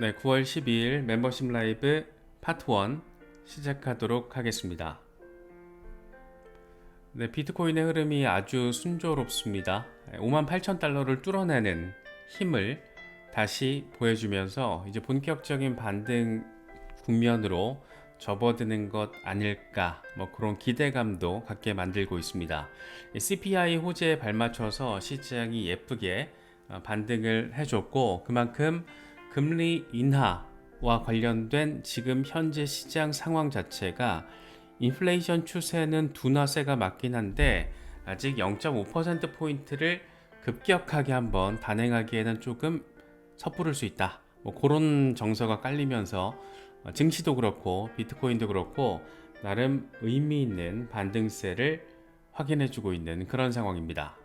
네, 9월 12일 멤버십 라이브 파트 1 시작하도록 하겠습니다. 네, 비트코인의 흐름이 아주 순조롭습니다. 5만 8천 달러를 뚫어내는 힘을 다시 보여주면서 이제 본격적인 반등 국면으로 접어드는 것 아닐까 뭐 그런 기대감도 갖게 만들고 있습니다. CPI 호재에 발맞춰서 시장이 예쁘게 어, 반등을 해줬고 그만큼 금리 인하와 관련된 지금 현재 시장 상황 자체가 인플레이션 추세는 둔화세가 맞긴 한데 아직 0.5% 포인트를 급격하게 한번 단행하기에는 조금 섣부를 수 있다. 뭐 그런 정서가 깔리면서 어, 증시도 그렇고 비트코인도 그렇고 나름 의미 있는 반등세를 확인해주고 있는 그런 상황입니다.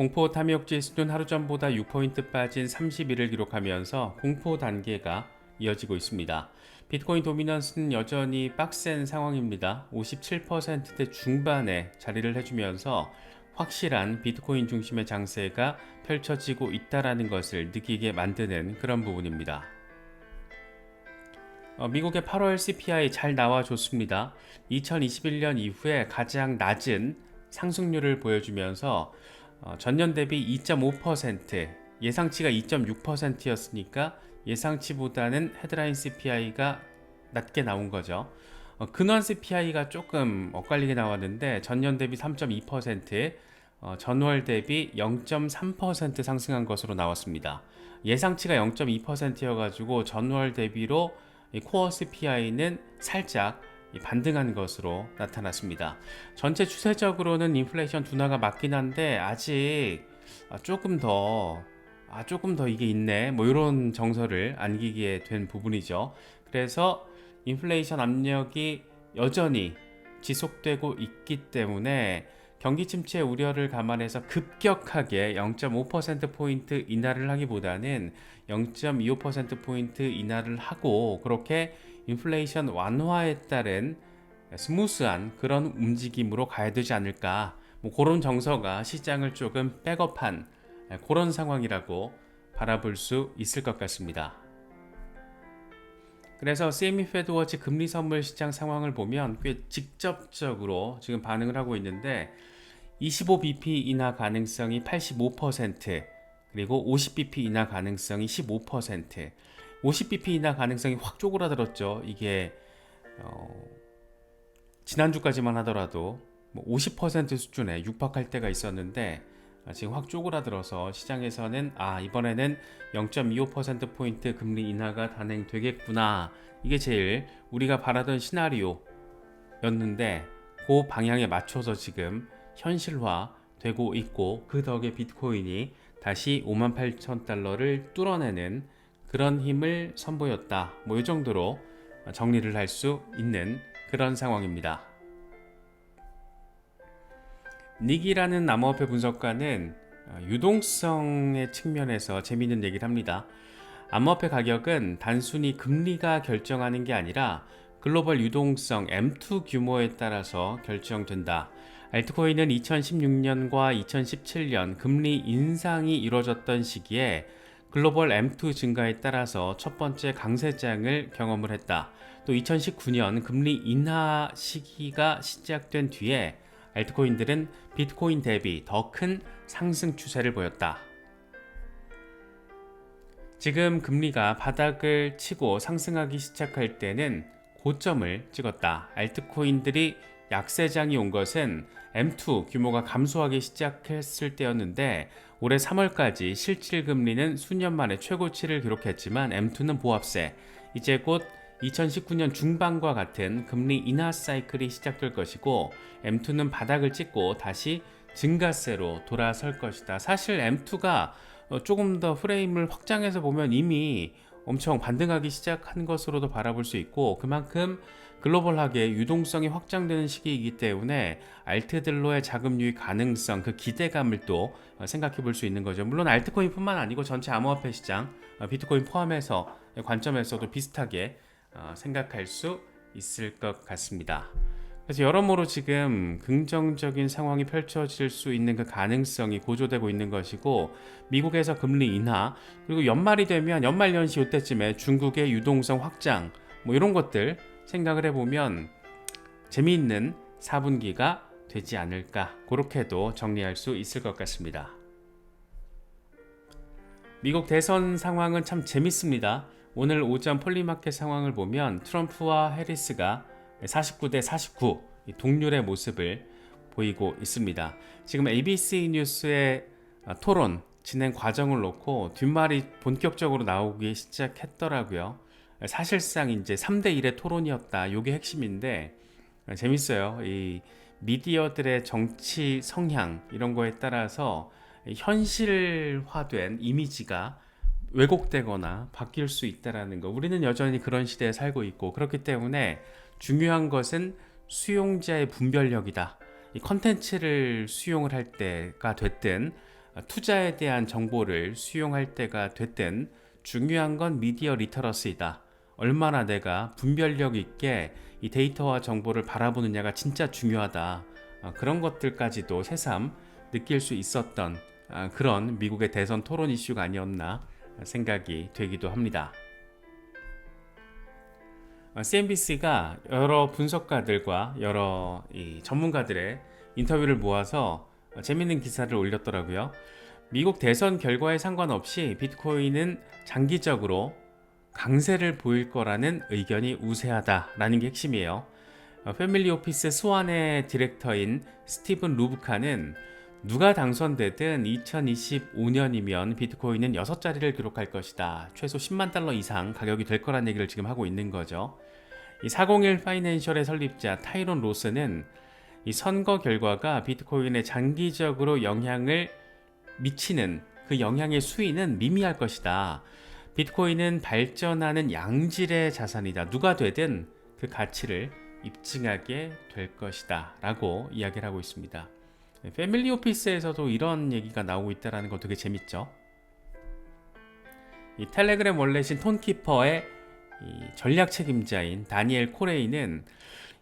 공포 탐욕 지수는 하루 전보다 6포인트 빠진 31을 기록하면서 공포 단계가 이어지고 있습니다. 비트코인 도미넌스는 여전히 빡센 상황입니다. 57%대 중반에 자리를 해주면서 확실한 비트코인 중심의 장세가 펼쳐지고 있다라는 것을 느끼게 만드는 그런 부분입니다. 어, 미국의 8월 CPI 잘 나와줬습니다. 2021년 이후에 가장 낮은 상승률을 보여주면서 어, 전년 대비 2.5% 예상치가 2.6%였으니까 예상치보다는 헤드라인 CPI가 낮게 나온 거죠. 어, 근원 CPI가 조금 엇갈리게 나왔는데 전년 대비 3.2%, 어, 전월 대비 0.3% 상승한 것으로 나왔습니다. 예상치가 0.2%여가지고 전월 대비로 코어 CPI는 살짝 반등한 것으로 나타났습니다. 전체 추세적으로는 인플레이션 둔화가 맞긴 한데 아직 아, 조금 더 아, 조금 더 이게 있네. 뭐 이런 정서를 안기게 된 부분이죠. 그래서 인플레이션 압력이 여전히 지속되고 있기 때문에 경기 침체 우려를 감안해서 급격하게 0.5%포인트 인하를 하기보다는 0.25%포인트 인하를 하고 그렇게 인플레이션 완화에 따른 스무스한 그런 움직임으로 가야 되지 않을까. 뭐 그런 정서가 시장을 조금 백업한 그런 상황이라고 바라볼 수 있을 것 같습니다. 그래서 CME 페드워치 금리 선물 시장 상황을 보면 꽤 직접적으로 지금 반응을 하고 있는데 25bp 인하 가능성이 85% 그리고 50bp 인하 가능성이 15% 50bp 인하 가능성이 확 쪼그라들었죠. 이게 어, 지난주까지만 하더라도 뭐 50% 수준에 육박할 때가 있었는데 아, 지금 확 쪼그라들어서 시장에서는 아 이번에는 0.25% 포인트 금리 인하가 단행되겠구나 이게 제일 우리가 바라던 시나리오였는데 그 방향에 맞춰서 지금 현실화 되고 있고 그 덕에 비트코인이 다시 5만 8천 달러를 뚫어내는 그런 힘을 선보였다. 뭐 이 정도로 정리를 할 수 있는 그런 상황입니다. 닉이라는 암호화폐 분석가는 유동성의 측면에서 재미있는 얘기를 합니다. 암호화폐 가격은 단순히 금리가 결정하는 게 아니라 글로벌 유동성 M2 규모에 따라서 결정된다. 알트코인은 2016년과 2017년 금리 인상이 이루어졌던 시기에 글로벌 M2 증가에 따라서 첫 번째 강세장을 경험을 했다. 또 2019년 금리 인하 시기가 시작된 뒤에 알트코인들은 비트코인 대비 더 큰 상승 추세를 보였다. 지금 금리가 바닥을 치고 상승하기 시작할 때는 고점을 찍었다. 알트코인들이 약세장이 온 것은 M2 규모가 감소하기 시작했을 때였는데 올해 3월까지 실질 금리는 수년 만에 최고치를 기록했지만 M2는 보합세. 이제 곧 2019년 중반과 같은 금리 인하 사이클이 시작될 것이고 M2는 바닥을 찍고 다시 증가세로 돌아설 것이다. 사실 M2가 어, 조금 더 프레임을 확장해서 보면 이미 엄청 반등하기 시작한 것으로도 바라볼 수 있고 그만큼 글로벌하게 유동성이 확장되는 시기이기 때문에 알트들로의 자금 유입 가능성 그 기대감을 또 어, 생각해 볼 수 있는 거죠. 물론 알트코인뿐만 아니고 전체 암호화폐 시장 어, 비트코인 포함해서 관점에서도 비슷하게 어, 생각할 수 있을 것 같습니다. 그래서 여러모로 지금 긍정적인 상황이 펼쳐질 수 있는 그 가능성이 고조되고 있는 것이고 미국에서 금리 인하 그리고 연말이 되면 연말 연시 이때쯤에 중국의 유동성 확장 뭐 이런 것들 생각을 해보면 재미있는 4분기가 되지 않을까 그렇게도 정리할 수 있을 것 같습니다. 미국 대선 상황은 참 재밌습니다. 오늘 오전 폴리마켓 상황을 보면 트럼프와 해리스가 49대 49 동률의 모습을 보이고 있습니다. 지금 ABC 뉴스의 토론 진행 과정을 놓고 뒷말이 본격적으로 나오기 시작했더라고요. 사실상 이제 3대 1의 토론이었다. 이게 핵심인데 재밌어요. 이 미디어들의 정치 성향 이런 거에 따라서 현실화된 이미지가 왜곡되거나 바뀔 수 있다라는 거. 우리는 여전히 그런 시대에 살고 있고 그렇기 때문에 중요한 것은 수용자의 분별력이다. 이 컨텐츠를 수용을 할 때가 됐든 투자에 대한 정보를 수용할 때가 됐든 중요한 건 미디어 리터러시다. 얼마나 내가 분별력 있게 이 데이터와 정보를 바라보느냐가 진짜 중요하다. 어, 그런 것들까지도 새삼 느낄 수 있었던 아, 그런 미국의 대선 토론 이슈가 아니었나 생각이 되기도 합니다. CNBC가 어, 여러 분석가들과 여러 전문가들의 인터뷰를 모아서 재밌는 기사를 올렸더라고요. 미국 대선 결과에 상관없이 비트코인은 장기적으로 강세를 보일 거라는 의견이 우세하다라는 게 핵심이에요. 어, 패밀리 오피스 스완의 디렉터인 스티븐 루브카는 누가 당선되든 2025년이면 비트코인은 6자리를 기록할 것이다. 최소 10만 달러 이상 가격이 될 거란 얘기를 지금 하고 있는 거죠. 이401 파이낸셜의 설립자 타이론 로스는 이 선거 결과가 비트코인에 장기적으로 영향을 미치는 그 영향의 수위는 미미할 것이다. 비트코인은 발전하는 양질의 자산이다. 누가 되든 그 가치를 입증하게 될 것이다. 라고 이야기를 하고 있습니다. 네, 패밀리 오피스에서도 이런 얘기가 나오고 있다는 거 되게 재밌죠. 이 텔레그램 원래신 톤키퍼의 전략 책임자인 다니엘 코레이는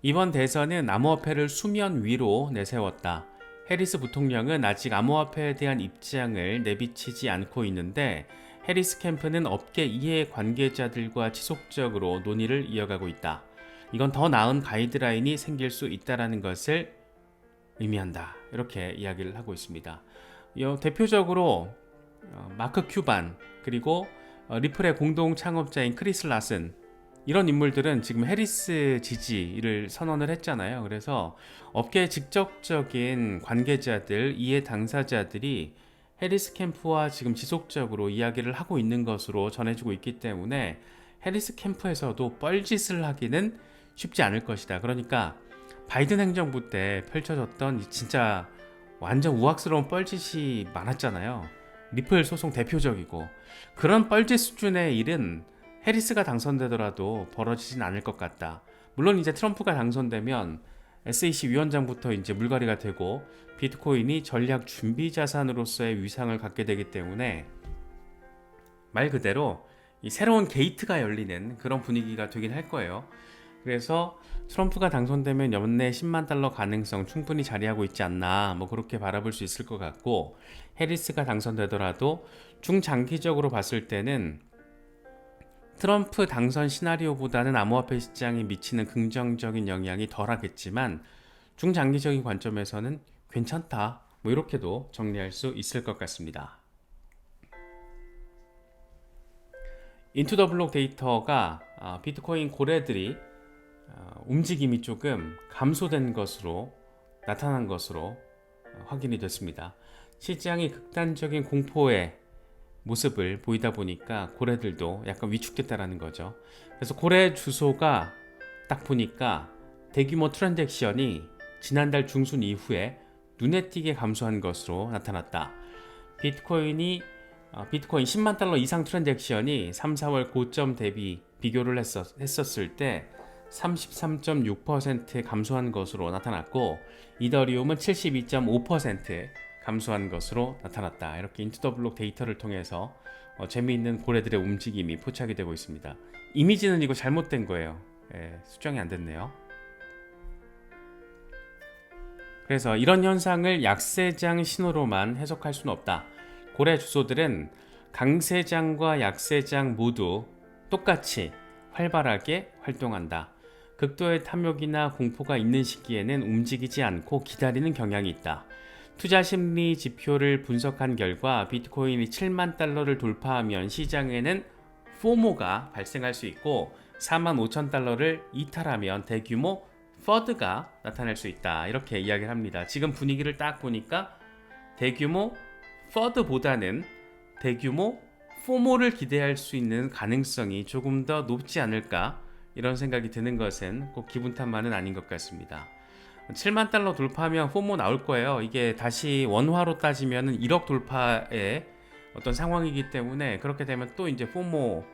이번 대선은 암호화폐를 수면 위로 내세웠다. 해리스 부통령은 아직 암호화폐에 대한 입장을 내비치지 않고 있는데 해리스 캠프는 업계 이해 관계자들과 지속적으로 논의를 이어가고 있다. 이건 더 나은 가이드라인이 생길 수 있다라는 것을 의미한다. 이렇게 이야기를 하고 있습니다. 대표적으로 어, 마크 큐반 그리고 어, 리플의 공동 창업자인 크리스 라슨 이런 인물들은 지금 해리스 지지를 선언을 했잖아요. 그래서 업계의 직접적인 관계자들, 이해 당사자들이 해리스 캠프와 지금 지속적으로 이야기를 하고 있는 것으로 전해지고 있기 때문에 해리스 캠프에서도 뻘짓을 하기는 쉽지 않을 것이다. 그러니까 바이든 행정부 때 펼쳐졌던 진짜 완전 우악스러운 뻘짓이 많았잖아요. 리플 소송 대표적이고 그런 뻘짓 수준의 일은 해리스가 당선되더라도 벌어지진 않을 것 같다. 물론 이제 트럼프가 당선되면 SEC 위원장부터 이제 물갈이가 되고 비트코인이 전략 준비 자산으로서의 위상을 갖게 되기 때문에 말 그대로 새로운 게이트가 열리는 그런 분위기가 되긴 할 거예요. 그래서 트럼프가 당선되면 연내 10만 달러 가능성 충분히 자리하고 있지 않나 뭐 그렇게 바라볼 수 있을 것 같고 해리스가 당선되더라도 중장기적으로 봤을 때는 트럼프 당선 시나리오보다는 암호화폐 시장에 미치는 긍정적인 영향이 덜하겠지만 중장기적인 관점에서는 괜찮다 뭐 이렇게도 정리할 수 있을 것 같습니다. 인투 더 블록 데이터가 아, 비트코인 고래들이 어, 움직임이 조금 감소된 것으로 나타난 것으로 어, 확인이 됐습니다. 시장이 극단적인 공포의 모습을 보이다 보니까 고래들도 약간 위축됐다라는 거죠. 그래서 고래 주소가 딱 보니까 대규모 트랜잭션이 지난달 중순 이후에 눈에 띄게 감소한 것으로 나타났다. 비트코인이 어, 비트코인 10만 달러 이상 트랜잭션이 3, 4월 고점 대비 비교를 했었, 했었을 때 33.6% 감소한 것으로 나타났고 이더리움은 72.5% 감소한 것으로 나타났다. 이렇게 인투더블록 데이터를 통해서 어, 재미있는 고래들의 움직임이 포착이 되고 있습니다. 이미지는 이거 잘못된 거예요. 예, 수정이 안 됐네요. 그래서 이런 현상을 약세장 신호로만 해석할 수는 없다. 고래 주소들은 강세장과 약세장 모두 똑같이 활발하게 활동한다. 극도의 탐욕이나 공포가 있는 시기에는 움직이지 않고 기다리는 경향이 있다. 투자 심리 지표를 분석한 결과 비트코인이 7만 달러를 돌파하면 시장에는 포모가 발생할 수 있고 4만 5천 달러를 이탈하면 대규모 퍼드가 나타날 수 있다. 이렇게 이야기를 합니다. 지금 분위기를 딱 보니까 대규모 퍼드보다는 대규모 포모를 기대할 수 있는 가능성이 조금 더 높지 않을까 이런 생각이 드는 것은 꼭 기분 탓만은 아닌 것 같습니다. 7만 달러 돌파하면 포모 나올 거예요. 이게 다시 원화로 따지면 1억 돌파의 어떤 상황이기 때문에 그렇게 되면 또 이제 포모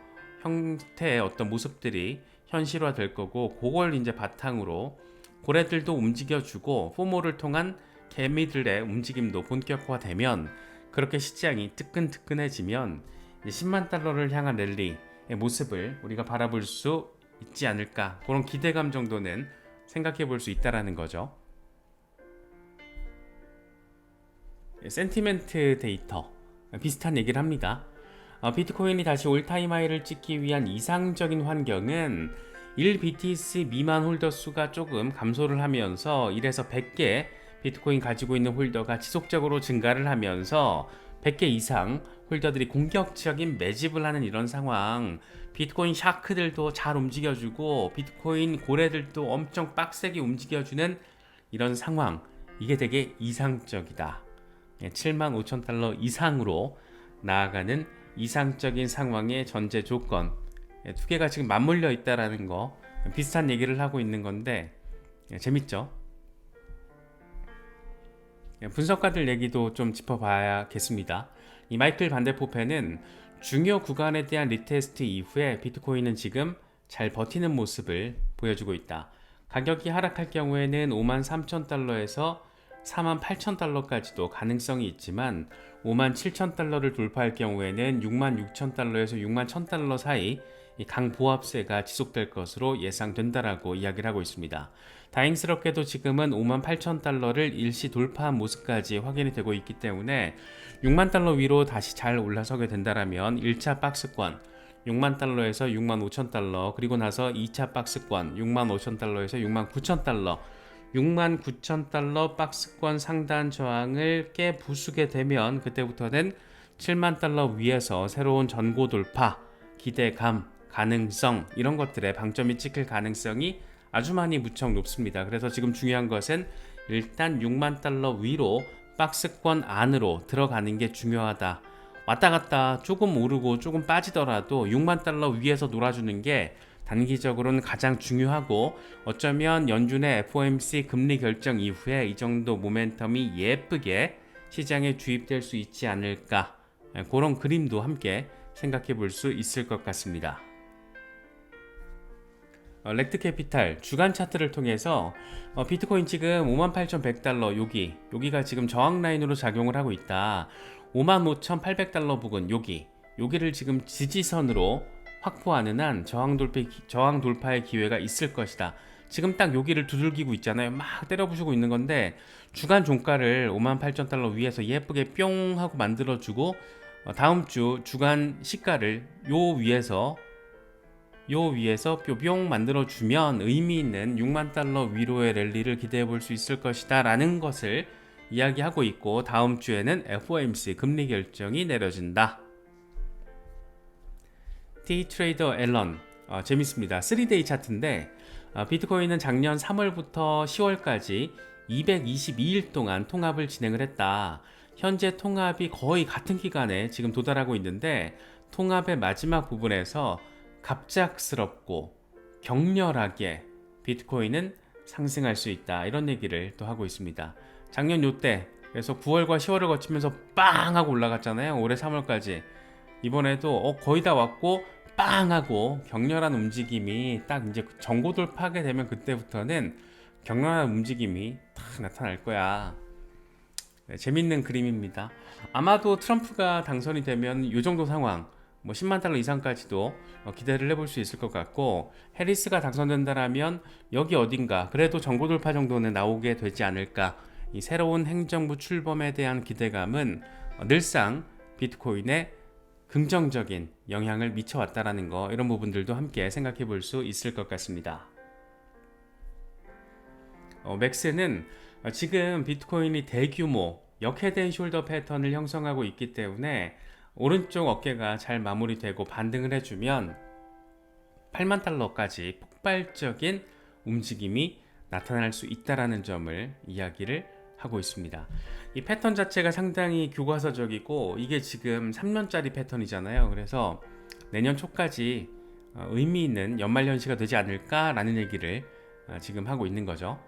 형태의 어떤 모습들이 현실화 될 거고 그걸 이제 바탕으로 고래들도 움직여주고 포모를 통한 개미들의 움직임도 본격화되면 그렇게 시장이 뜨끈뜨끈해지면 10만 달러를 향한 랠리의 모습을 우리가 바라볼 수 있지 않을까 그런 기대감 정도는 생각해 볼 수 있다라는 거죠. 예, 센티멘트 데이터 비슷한 얘기를 합니다. 어, 비트코인이 다시 올타임 하이를 찍기 위한 이상적인 환경은 1BTC 미만 홀더 수가 조금 감소를 하면서 1에서 100개 비트코인 가지고 있는 홀더가 지속적으로 증가를 하면서 100개 이상 홀더들이 공격적인 매집을 하는 이런 상황 비트코인 샤크들도 잘 움직여주고 비트코인 고래들도 엄청 빡세게 움직여주는 이런 상황 이게 되게 이상적이다 7만 5천 달러 이상으로 나아가는 이상적인 상황의 전제 조건 예, 두 개가 지금 맞물려 있다라는 거 비슷한 얘기를 하고 있는 건데 예, 재밌죠? 예, 분석가들 얘기도 좀 짚어봐야겠습니다. 이 마이클 반데포페는 중요 구간에 대한 리테스트 이후에 비트코인은 지금 잘 버티는 모습을 보여주고 있다. 가격이 하락할 경우에는 5만 3천 달러에서 4만 8천 달러까지도 가능성이 있지만 5만 7천 달러를 돌파할 경우에는 6만 6천 달러에서 6만 1천 달러 사이 강보합세가 지속될 것으로 예상된다라고 이야기를 하고 있습니다. 다행스럽게도 지금은 5만 8천 달러를 일시 돌파한 모습까지 확인이 되고 있기 때문에 6만 달러 위로 다시 잘 올라서게 된다라면 1차 박스권 6만 달러에서 6만 5천 달러 그리고 나서 2차 박스권 6만 5천 달러에서 6만 9천 달러 6만 9천 달러 박스권 상단 저항을 깨 부수게 되면 그때부터는 7만 달러 위에서 새로운 전고 돌파 기대감 가능성 이런 것들의 방점이 찍힐 가능성이 아주 많이 무척 높습니다. 그래서 지금 중요한 것은 일단 6만 달러 위로 박스권 안으로 들어가는 게 중요하다. 왔다 갔다 조금 오르고 조금 빠지더라도 6만 달러 위에서 놀아주는 게 단기적으로는 가장 중요하고 어쩌면 연준의 FOMC 금리 결정 이후에 이 정도 모멘텀이 예쁘게 시장에 주입될 수 있지 않을까 그런 그림도 함께 생각해 볼 수 있을 것 같습니다. 어, 렉트 캐피탈 주간 차트를 통해서 어, 비트코인 지금 58,100달러 여기 여기가 지금 저항 라인으로 작용을 하고 있다. 55,800달러 부근 여기 여기를 지금 지지선으로 확보하는 한 저항 돌파 저항 돌파의 기회가 있을 것이다. 지금 딱 여기를 두들기고 있잖아요. 막 때려 부수고 있는 건데 주간 종가를 58,000달러 위에서 예쁘게 뿅 하고 만들어 주고 어, 다음 주 주간 시가를 요 위에서 요 위에서 뿅뿅 만들어주면 의미 있는 6만 달러 위로의 랠리를 기대해 볼 수 있을 것이다 라는 것을 이야기하고 있고 다음 주에는 FOMC 금리 결정이 내려진다. T 트레이더 앨런 어, 재밌습니다. 3데이 차트인데 어, 비트코인은 작년 3월부터 10월까지 222일 동안 통합을 진행을 했다. 현재 통합이 거의 같은 기간에 지금 도달하고 있는데 통합의 마지막 부분에서 갑작스럽고 격렬하게 비트코인은 상승할 수 있다. 이런 얘기를 또 하고 있습니다. 작년 요때 그래서 9월과 10월을 거치면서 빵 하고 올라갔잖아요. 올해 3월까지. 이번에도 어, 거의 다 왔고 빵 하고 격렬한 움직임이 딱 이제 정고 돌파하게 되면 그때부터는 격렬한 움직임이 딱 나타날 거야. 네, 재밌는 그림입니다. 아마도 트럼프가 당선이 되면 이 정도 상황 뭐 10만 달러 이상까지도 어, 기대를 해볼 수 있을 것 같고 해리스가 당선된다라면 여기 어딘가 그래도 정보 돌파 정도는 나오게 되지 않을까 이 새로운 행정부 출범에 대한 기대감은 어, 늘상 비트코인에 긍정적인 영향을 미쳐왔다라는 거 이런 부분들도 함께 생각해 볼 수 있을 것 같습니다. 어, 맥스는 어, 지금 비트코인이 대규모 역회된 숄더 패턴을 형성하고 있기 때문에 오른쪽 어깨가 잘 마무리되고 반등을 해주면 8만 달러까지 폭발적인 움직임이 나타날 수 있다라는 점을 이야기를 하고 있습니다. 이 패턴 자체가 상당히 교과서적이고 이게 지금 3년짜리 패턴이잖아요. 그래서 내년 초까지 어, 의미 있는 연말 연시가 되지 않을까라는 얘기를 어, 지금 하고 있는 거죠.